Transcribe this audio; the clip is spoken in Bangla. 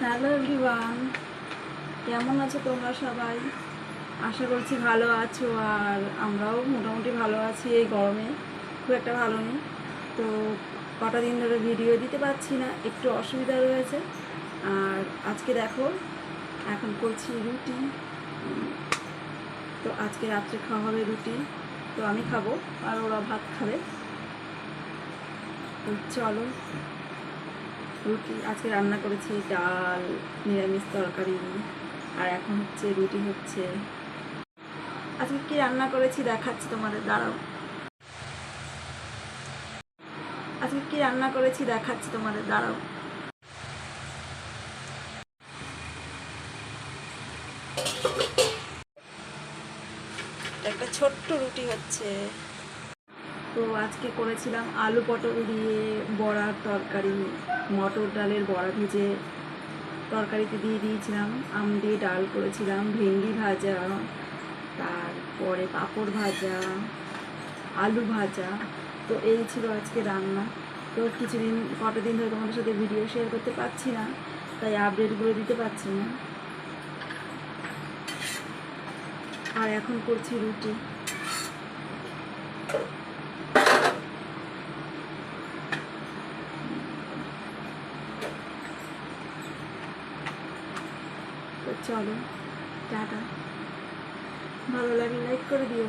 হ্যালো এভরিওয়ান কেমন আছো তোমরা সবাই? আশা করছি ভালো আছো আর আমরাও মোটামুটি ভালো আছি এই গরমে। খুব একটা ভালো নেই। তো কটা দিন ধরে ভিডিও দিতে পারছি না, একটু অসুবিধা রয়েছে। আর আজকে দেখো, এখন করছি রুটি। তো আজকে রাত্রে খাওয়া হবে রুটি। তো আমি খাব আর ওরা ভাত খাবে। চলো রুটি আজকে রান্না করেছি ডাল, নিরামিষ তরকারি, আর এখন হচ্ছে রুটি হচ্ছে। আজকে কি রান্না করেছি দেখাচ্ছি তোমাদের, দাঁড়াও। আজকে কি রান্না করেছি দেখাচ্ছি তোমাদের, দাঁড়াও। একটা ছোট্ট রুটি হচ্ছে। তো আজকে করেছিলাম আলু পটল দিয়ে বড়ার তরকারি, মটর ডালের বড়া ভেজে তরকারিতে দিয়ে দিয়েছিলাম, আম দিয়ে ডাল করেছিলাম, ভেন্ডি ভাজা, তারপরে পাঁপড় ভাজা, আলু ভাজা, তো এই ছিল আজকে রান্না। তো কিছুদিন কটা দিন ধরে তোমাদের সাথে ভিডিও শেয়ার করতে পারছি না, তাই আপডেটগুলো দিতে পারছি না। আর এখন করছি রুটি। চলো টাটা। ভালো লাগে লাইক করে দিও।